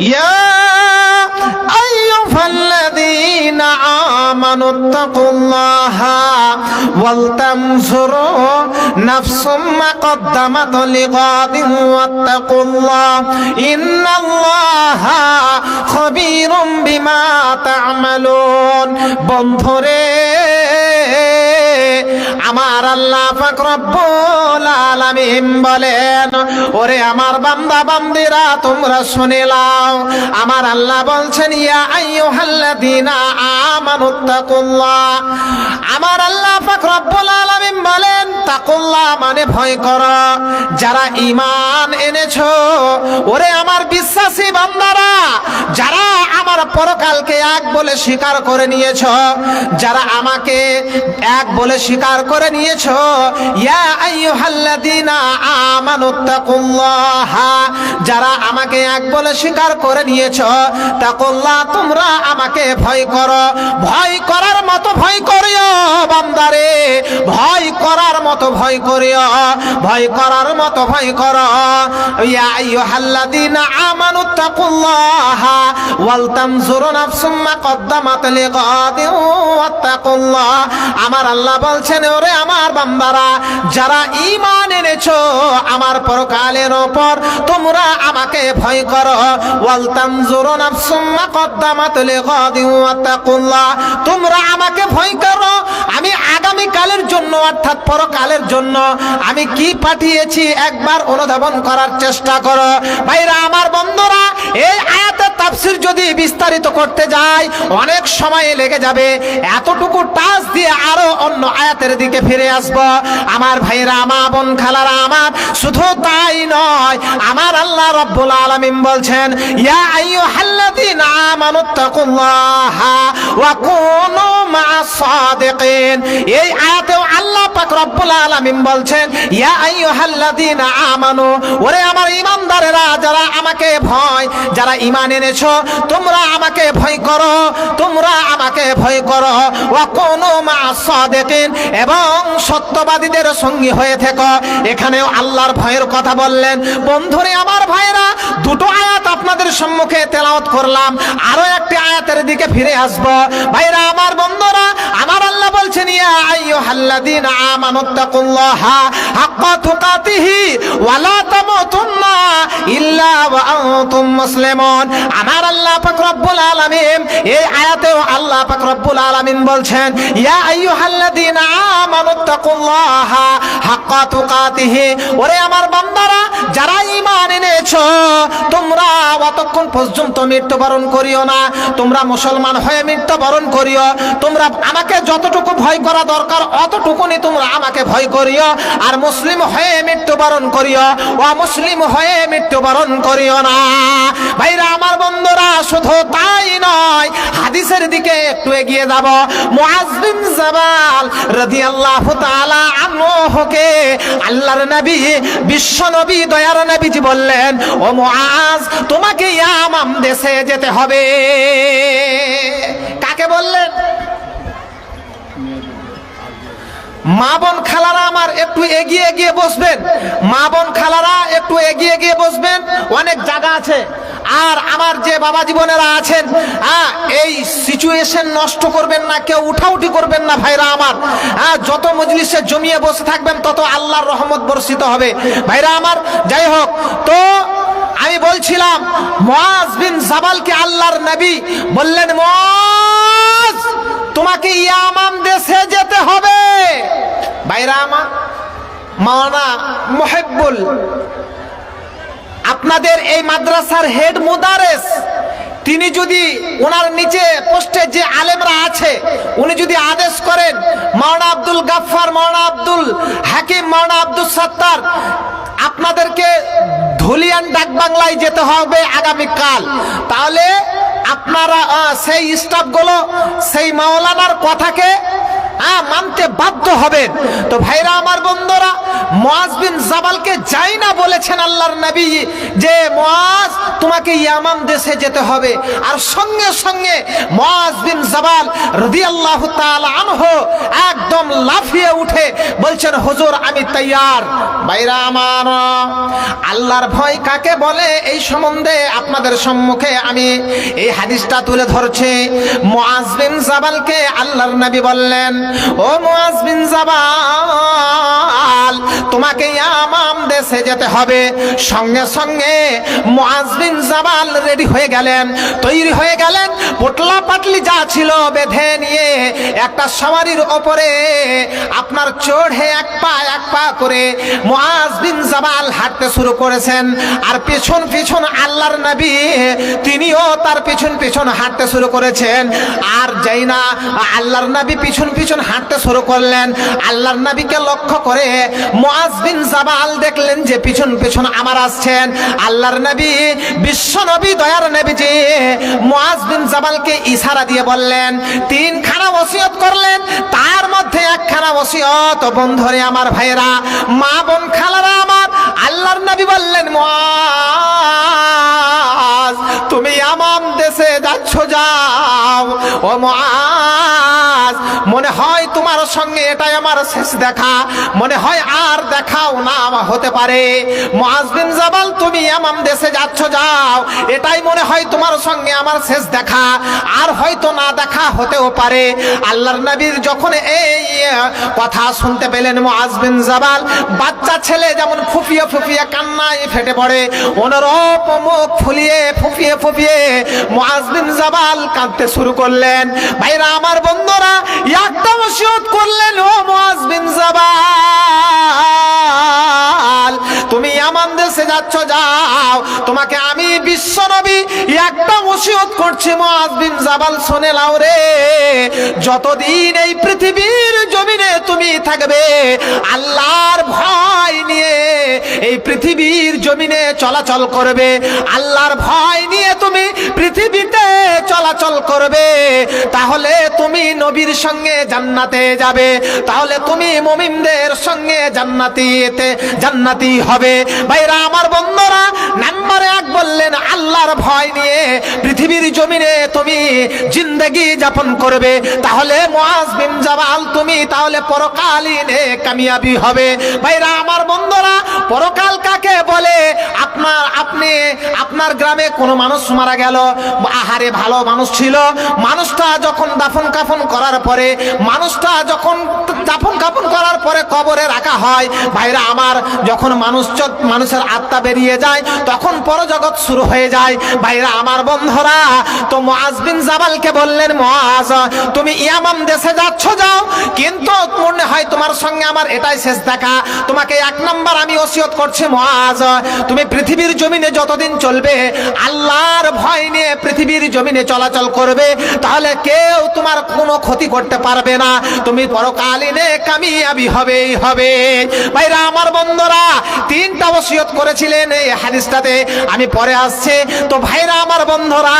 ইয়া আইয়ুহাল্লাযীনা আমানু তাকুল্লাহা ওয়াল তানজুরু নাফসুম মা কদ্দামাত লিগাদিন ওয়াত্তাকুল্লাহ ইন্নাল্লাহা খবীরুম বিমা তা'মালুন বন্ধুরে, আমার আল্লাহ পাক রব্বুল আলামিন বলেন, ওরে আমার বান্দা বান্দিরা, তোমরা শুনে লাও আমার আল্লাহ বলছেন, ইয়া আইয়ুহাল্লাযীনা আমার আল্লাহ বলেন, তাকুল্লাহ মানে ভয় যারা ঈমান ওরে আমার বিশ্বাসী বান্দারা, যারা আমার পরকালকে এক বলে স্বীকার করে নিয়েছ, যারা আমাকে এক বলে স্বীকার করে নিয়েছ যারা আমাকে এক বলে স্বীকার করে নিয়েছ, তাকুল্লাহ তোমরা আমাকে ভয় করো। ভয় করার মতো ভয় মতো ভয় করিও, ভয় করার মতো ভয় করো। আমার আল্লাহ বলছেন, ওরে আমার বান্দারা, যারা ঈমান এনেছো আমার পরকালের ওপর, তোমরা আমাকে ভয় করো। ওয়াল তানজুরু নাফসুম মা কদ্দামাত লিগাদিন ওয়াত্তাকুল্লাহ। তোমরা আমাকে ভয় করো। আমি আগামী কালের জন্য অর্থাৎ পরকালের জন্য আমি কি পাঠিয়েছি একবার অনুধাবন করার চেষ্টা করো। ভাইরা, আমার বন্ধুরা, এই আয়াতের তাফসির যদি বিস্তারিত করতে যাই অনেক সময় লেগে যাবে। এতটুকু টাচ দিয়ে আরও অন্য আয়াতের দিকে ফিরে আসব। আমার ভাইরা মা বোন খালারা, আমার শুধু তাই নয়, আমার আল্লাহ রব্বুল আলামিন বলছেন, ইয়া আইয়ুহাল্লাযীনা আমানুত্তাকুল্লাহা ওয়া কুনু মা'আস সাদিকিন। এই আয়াতেও আল্লাহ পাক রব্বুল আলামিন বলছেন, ইয়া আইয়ুহাল্লাযীনা আমানু, ওরে আমার ঈমানদারেরা যারা আমাকে ভয়, যারা ঈমান এনেছো তোমরা আমাকে ভয় করো, তোমরা আমাকে ভয় করো। ওয়া কুনু মা'আস সাদিকিন, এবং সত্যবাদীদের সঙ্গী হয়ে থেকো। এখানেও আল্লাহর ভয়ের কথা বললেন। বন্ধুরে, আমার ভাইরা দুটো আয়াত আপনাদের সম্মুখে তেলাওয়াত করলাম। আরও একটি আয়াতের দিকে ফিরে আসব। ভাইরা আমার বন্ধুরা, আমার আল্লাহ বলছেন, ইয়া আইয়ুহাল্লাযীনা আমানুত্তাকুল্লাহা হাক্কা তুকাতিহি ওয়া লা তামুতুন্না ইল্লা ওয়া আনতুম মুসলিমুন। আমার আল্লাহ পাক রব্বুল আলামিন, এই আয়াতেও আল্লাহ পাক রব্বুল আলামিন বলছেন, ইয়া আইয়ুহাল্লাযীনা আমানুত্তাকুল্লাহা হাক্কা তুকাতিহি। ওরে আমার বান্দারা, যারা ঈমান এনেছো, তোমরা অতক্ষণ পর্যন্ত মৃত্যুবরণ করিও না, তোমরা মুসলমান হয়ে মৃত্যুবরণ করিও, তোমরা আমাকে যতটুকু ভয় করা দরকার, অতটুকুনি তোমরা আমাকে ভয় করিও, আর মুসলিম হয়ে মৃত্যুবরণ করিও ও মুসলিম হয়ে মৃত্যুবরণ করিও না। ভাইরা, আমার বন্ধুরা, শুধু তাই নয়, হাদিসের দিকে একটু এগিয়ে যাব। মুআযবিন জাবাল রাদিয়াল্লাহু তাআলা আনহুকে আল্লাহর নবী, বিশ্ব নবী, দয়ার নবীজি বললেন, ও মুআজ তোমাকে ইয়ামাম দেশে যেতে হবে। কাকে বললেন? মা বোন খালারা আমার একটু এগিয়ে এগিয়ে বসবেন। মা বোন খালারা একটু এগিয়ে এগিয়ে বসবেন। অনেক জায়গা আছে। আর আমার যে বাবা জীবনেরা আছেন হ্যাঁ এই সিচুয়েশন নষ্ট করবেন না, কেউ উঠাউঠি করবেন না ভাইরা আমার। হ্যাঁ যত মজলিসে জমিয়ে বসে থাকবেন, তত আল্লাহর রহমত বর্ষিত হবে। ভাইরা আমার, যাই হোক, তো আমি বলছিলাম, মুআজ বিন জাবালকে আল্লাহর নবী বললেন, মুআজ! তোমাকে ইয়ামাম দেশে যেতে হবে। আমার, মাওলানা মুহিব্বুল আপনাদের এই মাদ্রাসার হেড মুদারেস, তিনি যদি ওনার নিচে পোস্টে যে আলেমরা আছে, উনি যদি আদেশ করেন, মাওলানা আব্দুল গাফফার, মাওলানা আব্দুল হাকিম, মাওলানা আব্দুল সত্তার, আপনাদেরকে ধুলিয়ান ডাক বাংলায় যেতে হবে আগামীকাল। তাহলে আপনারা সেই স্টাফগুলো সেই মাওলানার কথাকে হ্যাঁ মানতে বাধ্য হবেন। তো ভাইরা, আমার বন্ধুরা, মুআজ বিন জাবালকে যাই না বলেছেন আল্লাহর নবী যে, মুআজ, তোমাকে ইয়ামাম দেশে যেতে হবে। আর সঙ্গে সঙ্গে মুআজ বিন জাবাল রাদিয়াল্লাহু তাআলা আনহ একদম লাফিয়ে উঠে বলছেন, হুজুর, আমি তৈয়ার। ভাইরা আমার, আল্লাহর ভয় কাকে বলে? এই সম্বন্ধে আপনাদের সম্মুখে আমি এই হাদিসটা তুলে ধরছি। মুআজ বিন জাবালকে আল্লাহর নবী বললেন ও মুআজ জাবাল, তোমাকে ইয়ামাম দেশে যেতে হবে। সঙ্গে সঙ্গে মুআজ জাবাল রেডি হয়ে গেলেন, তৈরি হয়ে গেলেন, পোটলা পাটলি যা ছিল বেঁধে নিয়ে একটা সওয়ারির ওপরে আপনার চড়ে এক পা এক পা করে মুআজ জাবাল হাঁটতে শুরু করেছেন। আর পিছন পিছন আল্লাহর নবী, তিনিও তার পিছন পিছন হাঁটতে শুরু করেছেন। আর যাই না, আল্লাহর নবী পিছন পিছন হাঁটতে শুরু করলেন, আল্লাহর নবীকে লক্ষ্য করে মুআজ বিন জাবাল দেখলেন যে পিছন পিছন আমার আসছেন। আল্লাহর নবী, বিশ্ব নবী, দয়ার নবীজি মুআজ জাবালকে ইশারা দিয়ে বললেন তিন খানা ওসিয়ত করলেন, তার মধ্যে একখানা ওসিয়ত। বন্ধরে আমার ভাইরা মা বোন খালারা আমার, আল্লাহর নবী বললেন, মুআজ, তুমি আমাম দেশে যাচ্ছ, যাও। ও মুআজ মনে হয় তোমার সঙ্গে এটাই আমার শেষ দেখা। মনে হয় আর দেখাও না হতে পারে। মুআজ বিন জাবাল, তুমি আমাম দেশে যাচ্ছ, যাও। এটাই মনে হয় তোমার সঙ্গে আমার শেষ দেখা। আর হয়তো না দেখা হতেও পারে। আল্লাহর নবীর যখন এই কথা শুনতে পেলেন মুআজ বিন জাবাল, বাচ্চা ছেলে যেমন ফুফিয়ে ফুফিয়ে কান্নায় ফেটে পড়ে, অনুরূপ মুখ ফুলিয়ে ফুফিয়ে ফুফিয়ে মুআজ বিন জাবাল কাঁদতে শুরু করলেন। ভাইরা, আমার বন্ধুরা একটা ওসিয়ত করলেন ও মুআজ বিন জাবাল। তুমি ইয়ামান দেশে যাচ্ছ, যাও। তোমাকে আমি বিশ্ব নবী একটা ওসিয়ত করছি মুআজ বিন জাবাল, শুনে লাও রে। যতদিন এই পৃথিবীর জমিনে তুমি থাকবে, আল্লাহর ভয় নিয়ে এই পৃথিবীর জমিনে চলাচল করবে। আল্লাহর ভয় নিয়ে তুমি পৃথিবীতে চলাচল করবে। তাহলে তুমি নবীর সঙ্গে জান্নাতে যাবে। তাহলে তুমি মুমিনদের সঙ্গে জান্নাতিতে জান্নাতি হবে। ভাইরা আমার বন্ধুরা নাম্বার এক বললেন, আল্লাহর ভয় নিয়ে পৃথিবীর জমিনে তুমি জিন্দগি যাপন করবে। তাহলে মুআজ বিন জাবাল, তুমি তাহলে পরকালীনে কামিয়াবি হবে। ভাইরা আমার বন্ধুরা, পরকাল কাকে বলে? আপনার, আপনি, আপনার গ্রামে কোনো মানুষ মারা গেল, আহারে ভালো মানুষ ছিল। মানুষটা যখন দাফন কাফন করার পরে, মানুষটা যখন দাফন কাফন করার পরে কবরে রাখা হয় ভাইরা আমার যখন মানুষ চ- মানুষের আত্মা বেরিয়ে যায়, তখন পরজগৎ শুরু হয়ে যায়। ভাইরা আমার বন্ধুরা, তো মুআজ বিন জাবালকে বললেন, মুআজ, তুমি ইয়ামাম দেশে যাচ্ছ, যাও। কিন্তু মনে হয় তোমার সঙ্গে আমার এটাই শেষ দেখা। তোমাকে এক নাম্বার আমি ওসিয়ত করছি, মুআজ, তুমি পৃথিবীর জমিনে যতদিন চলবে, আল্লাহর ভয় নিয়ে পৃথিবীর জমিনে চলাচল করবে। তাহলে কেউ তোমার কোনো ক্ষতি করতে পারবে না। তুমি পরকালীনে কামিয়াবি হবেই হবে। ভাইরা আমার বন্ধুরা, তিনটা ওসিয়ত করেছিলেন এই হাদিসটাতে। আমি পরে আসছে। তো ভাইরা, আমার বন্ধুরা,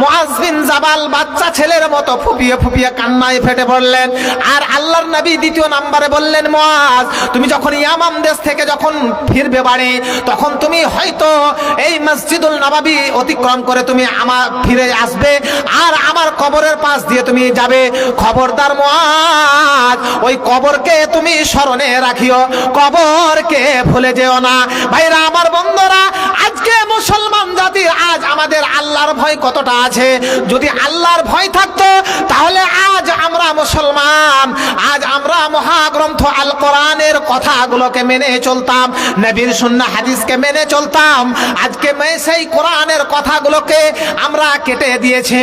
মুআজ বিন জাবাল বাচ্চা ছেলের মতো ফুপিয়ে ফুপিয়ে কান্নায় ফেটে পড়লেন। আর আল্লাহর নবী দ্বিতীয় নাম্বারে বললেন, মুআজ, তুমি যখন ইয়ামাম দেশ থেকে যখন ফিরবে বাড়ি, তখন তুমি হয়তো এই মসজিদুল নবাবী অতিক্রম করে তুমি আমার ফিরে আসবে। আর আমার কবরের পাশ দিয়ে তুমি যাবে। খবরদার মুআজ, ওই কবরকে তুমি স্মরণে রাখিও। কবরকে ভুলে যেও না। ভাইরা আমার বন্ধরা আজকে মুসলমান জাতির আজ আমাদের আল্লাহর ভয় কতটা আছে? যদি আল্লাহর ভয় থাকতো, তাহলে আজ আমরা মুসলমান, আজ আমরা মহাগ্রন্থ আল কোরআনের কথাগুলোকে মেনে চলতাম, নবীর সুন্নাহ হাদিসকে মেনে চলতাম। আজকে সেই কোরআনের কথাগুলোকে আমরা কেটে দিয়েছে।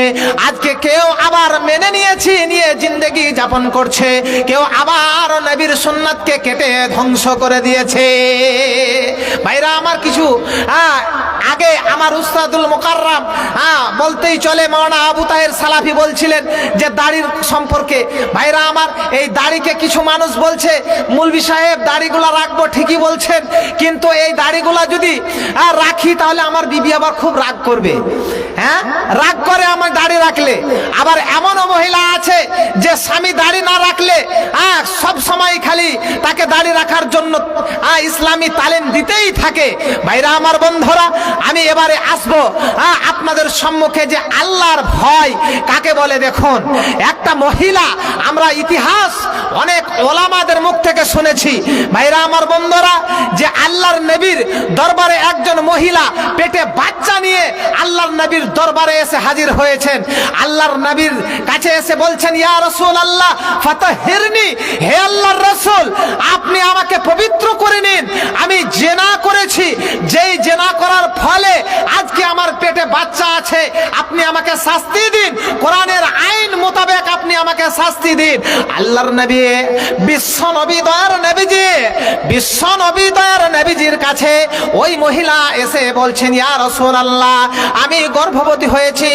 আজকে কেউ আবার মেনে নিয়েছি, নিয়ে জিন্দগি যাপন করছে। কেউ আবার নবীর সুন্নাতকে কেটে ধ্বংস করে দিয়েছে। ভাইরা, আমার কিছু আগে আমার উস্তাদুল মোকাররাম। হ্যাঁ বলতেই চলে মাওনা আবু তাহের সালাফি বলছিলেন যে দাড়ির সম্পর্কে। ভাইরা আমার, এই দাড়িকে কিছু মানুষ বলছে, মুলবি সাহেব, দাড়িগুলা রাখব ঠিকই বলছেন, কিন্তু এই দাড়িগুলা যদি রাখি, তাহলে আমার বিবি আবার খুব রাগ করবে। হ্যাঁ? রাগ করে আমার দাড়ি রাখলে। আবার এমনও মহিলা আছে যে স্বামী দাড়ি না রাখলে সব সময় খালি তাকে দাড়ি রাখার জন্য ইসলামী তালিম দিতেই থাকে। ভাইরা আমার বন্ধুরা আমি এবারে আসব হ্যাঁ, আপনাদের সম্মুখে যে আল্লাহর ভয় কাকে বলে দেখুন। একটা মহিলা আমরা ইতিহাস অনেক ওলামাদের মুখ থেকে শুনেছি। ভাইরা আমার বন্ধুরা যে আল্লাহর নবীর দরবারে একজন মহিলা পেটে বাচ্চা নিয়ে আল্লাহর নবীর দরবারে এসে হাজির হয়েছেন। আল্লাহর নবীর কাছে এসে বলছেন, ইয়া রসুল আল্লাহ ফাতাহিরনি, হে আল্লাহর রসুল, আপনি আমাকে পবিত্র করে নিন। আমি জেনা করেছি। যেই জেনা করার ফলে আজকে আমার পেটে বাচ্চা আছে, আপনি আমাকে শাস্তি দিন। কোরআনের আইন মোতাবেক আপনি আমাকে শাস্তি দিন। আল্লাহর নবী, বিশ্ব নবী দয়ার নবীজি, বিশ্ব নবী দয়ার নবীজির কাছে ওই মহিলা এসে বলছেন, ইয়া রসুল রাসূলুল্লাহ, আমি গর্ভবতী হয়েছি।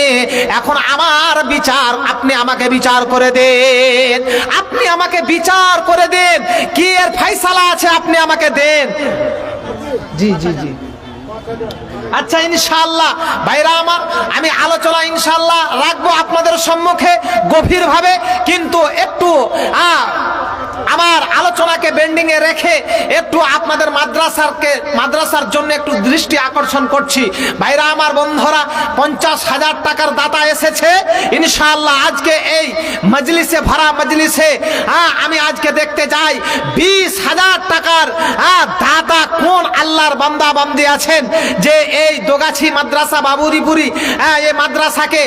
এখন আমার বিচার আপনি আমাকে বিচার করে দেন। আপনি আমাকে বিচার করে দেন। কি এর ফয়সালা আছে আপনি আমাকে দেন? জি জি জি। আচ্ছা ইনশাআল্লাহ। ভাইরা আমার আমি আলোচনা ইনশাআল্লাহ রাখব আপনাদের সম্মুখে গভীরভাবে। কিন্তু একটু আহ, আমার আলোচনাকে বেন্ডিং এ রেখে একটু মাদ্রাসারকে মাদ্রাসার জন্য একটু দৃষ্টি আকর্ষণ করছি। ভাইরা, আমার বন্ধুরা, পঞ্চাশ হাজার টাকার দাতা এসেছে। ইনশাআল্লাহ আজকে এই মজলিসে, ভরা মজলিসে আমি আজকে দেখতে যাই, বিশ হাজার টাকার দাতা কোন আল্লাহর বান্দা বান্দি আছেন যে এই দোগাছি মাদ্রাসা বাবুরিপুরি এই মাদ্রাসাকে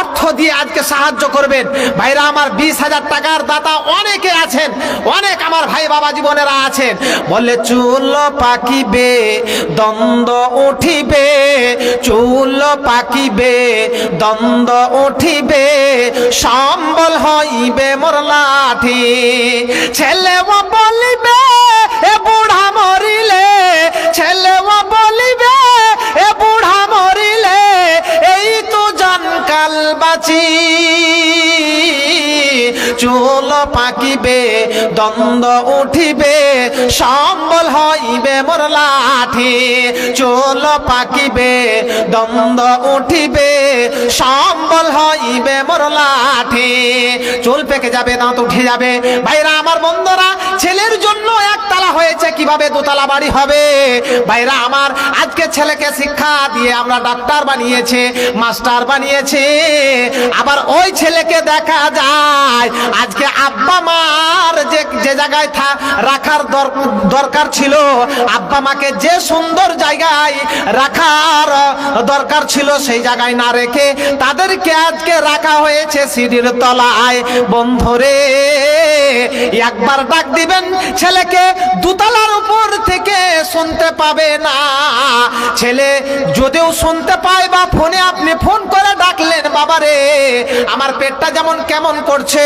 অর্থ দিয়ে আজকে সাহায্য করবেন। ভাইরা, আমার বিশ হাজার টাকার দাতা অনেকে আছেন, অনেক আমার ভাই বাবা জীবনেরা আছেন। বলে চুল পাকিবে, দ্বন্দ্ব উঠিবে, চুল পাকিবে, দ্বন্দ্ব উঠিবে, সম্বল হইবে মোর লাঠি। ছেলে বলিবে, এ বুড়া মরিলে ছেলে বলিবে চুল পাকিবে দ্বন্দ্ব উঠিবে সম্বল হইবে মোর লাঠি। চুল পাকিবে দ্বন্দ্ব উঠিবে সম্বল হইবে মোর লাঠি। চুল পেকে যাবে, দাঁত উঠে যাবে। ভাইরা, আমার বন্ধুরা, ছেলের জন্য একতলা হয়েছে, কীভাবে দোতলা বাড়ি হবে? ভাইরা, আমার আজকে ছেলেকে শিক্ষা দিয়ে আমরা ডাক্তার বানিয়েছে, মাস্টার বানিয়েছে। আবার ওই ছেলেকে দেখা যায়, আজকে আব্বা মার যে যে জায়গায় থা, রাখার দর- দরকার ছিল, আব্বা মাকে যে সুন্দর জায়গায় রাখার দরকার ছিল, সেই জায়গায় না রেখে তাদেরকে আজকে রাখা হয়েছে সিঁড়ির তলায়? বন্ধুরে, একবার ডাক দিবেন, ছেলেকে দুতলার উপর থেকে শুনতে পাবে না। ছেলে যদিও শুনতে পায় বা ফোনে আপনি ফোন করে ডাকলেন, বাবারে, আমার পেটটা যেমন কেমন করছে,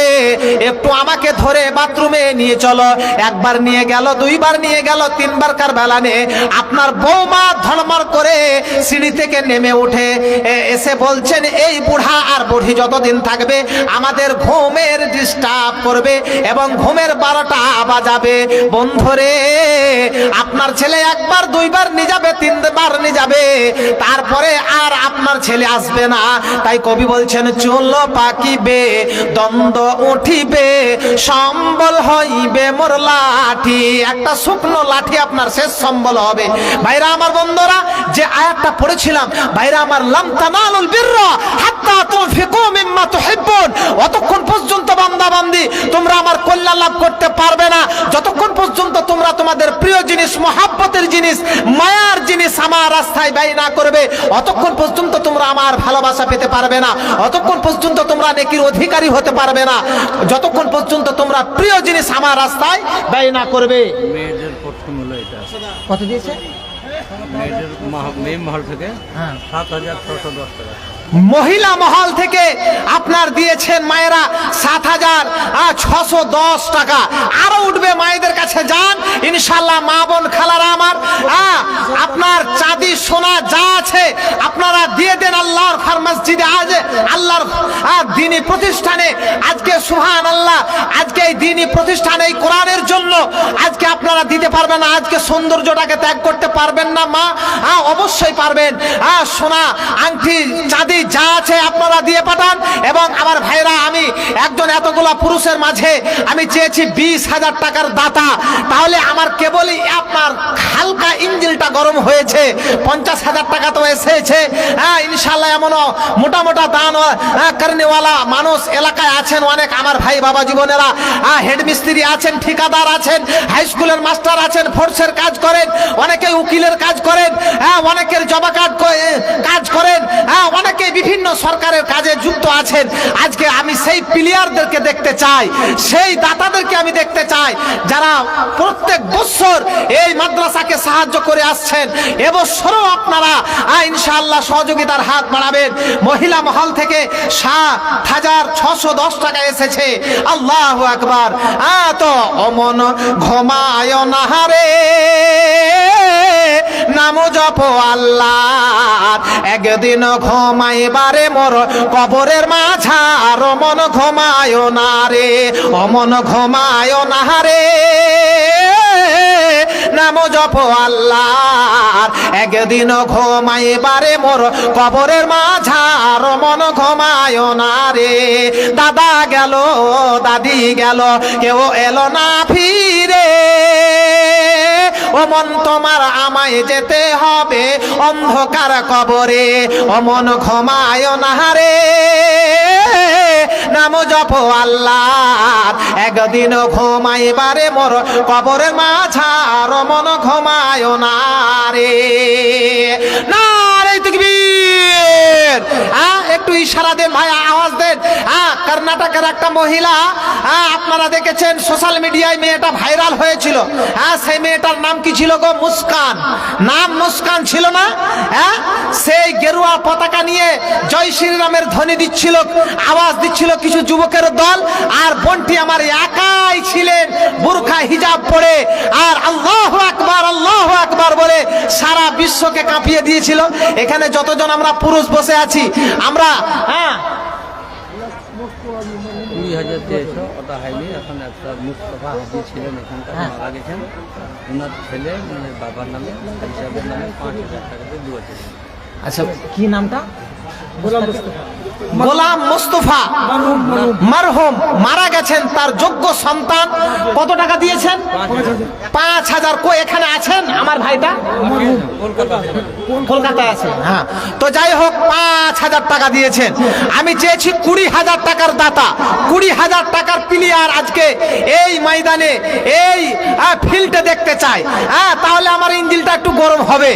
একটু আমাকে ধরে বাথরুমে নিয়ে চলো। একবার নিয়ে গেল, দুইবার নিয়ে গেল, তিনবার কার বেলা নে আপনার বৌমা ধর্মার করে সিঁড়ি থেকে নেমে উঠে এসে বলছেন, এই বুড়া আর বুড়ি যতদিন থাকবে, আমাদের ঘুমের ডিস্টার্ব করবে এবং ঘুমের বারোটা বাজাবে। বন্ধুরে, আপনার ছেলে একবার, দুইবার নিয়ে যাবে তিনবার নিয়ে যাবে তারপরে আর আপনার ছেলে আসবে না। তাই কবি বলছেন, চুল পাকিবে, দ্বন্দ্ব উঠিবে, সম্বল হইবে মোর লাঠি। একটা শুকনো লাঠি আপনার শেষ সম্বল হবে। ভাইরা, আমার বন্ধুরা, যে আয়াতটা পড়েছিলাম, ভাইরা, আমার লাম তানালুল বিররা হাত্তা অতক্ষণ পর্যন্ত বান্দা বান্দি তোমরা আমার কল্যাণ লাভ করতে পারবে না। যতক্ষণ পর্যন্ত তোমরা তোমাদের প্রিয় জিনিস মহাব্বতের জিনিস মায়ার জিনিস আমার রাস্তায় ব্যয় না করবে অতক্ষণ পর্যন্ত তোমরা আমার ভালোবাসা পেতে পারবে না। অতক্ষণ পর্যন্ত তোমরা নেকির অধিকারী হতে পারবে না। যতক্ষণ পর্যন্ত তোমরা প্রিয় জিনিস আমার রাস্তায় ব্যয় না করবে। কত দিয়েছে? মেয়ে মহল থেকে সাত হাজার ছশো দশ টাকা। মহিলা মহল থেকে আপনার দিয়েছেন মায়েরা সাত হাজার ছশো দশ টাকা। আরও উঠবে মায়েদের কাছে, যান। ইনশাল্লাহ মা বোন খালারা আমার আপনার চাঁদি সোনা যা আছে দিয়ে দেন আল্লাহর ফার মসজিদে আজ আল্লাহর দিনী প্রতিষ্ঠানে। আজকে সুহান আল্লাহ আজকে এই দিনী প্রতিষ্ঠানে, এই কোরআনের জন্য আজকে আপনারা দিতে পারবেন না, আজকে সৌন্দর্যটাকে ত্যাগ করতে পারবেন না, মা। অবশ্যই পারবেন। হ্যাঁ সোনা, আংটি, চাঁদি যা আছে আপনারা দিয়ে পাঠান এবং আমার ভাইরা, আমি একজন এতগুলা পুরুষের মাঝে আমি চেয়েছি বিশ হাজার টাকার দাতা। তাহলে আমার কেবলই আপনার হালকা ইঞ্জিলটা গরম হয়েছে, পঞ্চাশ হাজার টাকা তো এসেছে। এমনও মোটা মোটা দান করেনেওয়ালা মানুষ এলাকায় আছেন অনেক আমার ভাই বাবা জীবনেরা। হ্যাঁ, হেড মিস্ত্রি আছেন ঠিকাদার আছেন হাই স্কুলের মাস্টার আছেন ফোর্সের কাজ করেন অনেকে উকিলের কাজ করেন হ্যাঁ অনেকের জবা কাজ কাজ করেন হ্যাঁ অনেকে বিভিন্ন সরকারের কাজে যুক্ত আছেন। আজকে আমি সেই প্লেয়ারদেরকে দেখতে চাই সেই দাতাদেরকে আমি দেখতে চাই যারা প্রত্যেক বছর এই মাদ্রাসাকে সাহায্য করে আসছেন। এবছরও আপনারা ইনশাআল্লাহ সহযোগিতার হাত বাড়াবেন। মহিলা মহল থেকে সাত হাজার ছশো দশ টাকা এসেছে। আল্লাহ আকবার। আ তো অমন ঘমায় নাহারে নাম জপ আল্লাহ। একদিন ঘুমাইবারে মোর কবরের মাঝা আর মন ঘুমায় না রে। অমন ঘুমায় না রে। নাম জপ আল্লাহ একদিন ঘুমাইবারে মোর কবরের মাঝার মন ঘুমায় না রে। দাদা গেল, দাদি গেল, কেউ এলো না ফিরে। ও মন তোমার আমায় যেতে হবে অন্ধকার কবরে, অমন ঘমায় নাহারে নাম জপ আল্লাহ, একদিন ঘুমাইবারে মোর কবরের মাঝার মন ঘুমায় না রে। না রে তকবীর হ্যাঁ একটু ইশারা দেন, ভাই, আওয়াজ দেন। হ্যাঁ কর্ণাটকের একটা মহিলা হ্যাঁ আপনারা দেখেছেন সোশ্যাল মিডিয়ায় মেয়েটা ভাইরাল হয়েছিল। হ্যাঁ সেই মেয়েটার নাম কি ছিল গো? মুস্কান। নাম মুস্কান ছিল না? হ্যাঁ সেই গেরুয়া পতাকা নিয়ে জয় শ্রীরামের ধ্বনি দিচ্ছিল, আওয়াজ দিচ্ছিল কিছু যুবকের দল, আর বোনটি আমার একাই ছিলেন, বুরখা হিজাব পরে, আর আল্লাহ আকবার আল্লাহ আকবার বলে সারা বিশ্বকে কাঁপিয়ে দিয়েছিল। এখানে যতজন আমরা পুরুষ বসে আছি। আমরা হ্যাঁ। দুই হাজার তেইশ ওটা হয়নি এখন একটা মুস্তফা হাজি ছিলেন এখানকার হ্যাঁ। মারা গেছেন। ওনার ছেলে মানে বাবার নামে হিসাবের নামে পাঁচ হাজার টাকা। দিয়ে আচ্ছা কি নামটা? গোলাম মুস্তফা মারহুম মারা গেছেন তার যোগ্য সন্তান। কত টাকা দিয়েছেন? পাঁচ হাজার। কো, এখানে আছেন আমার ভাইটা? কলকাতা কলকাতায় আছে হ্যাঁ। তো যাই হোক, পাঁচ হাজার টাকা দিয়েছেন। আমি চেয়েছি কুড়ি হাজার টাকার দাতা, কুড়ি হাজার টাকার প্লেয়ার আজকে এই ময়দানে, এই ফিল্ডে দেখতে চাই। হ্যাঁ তাহলে আমার ইঞ্জিলটা একটু গরম হবে।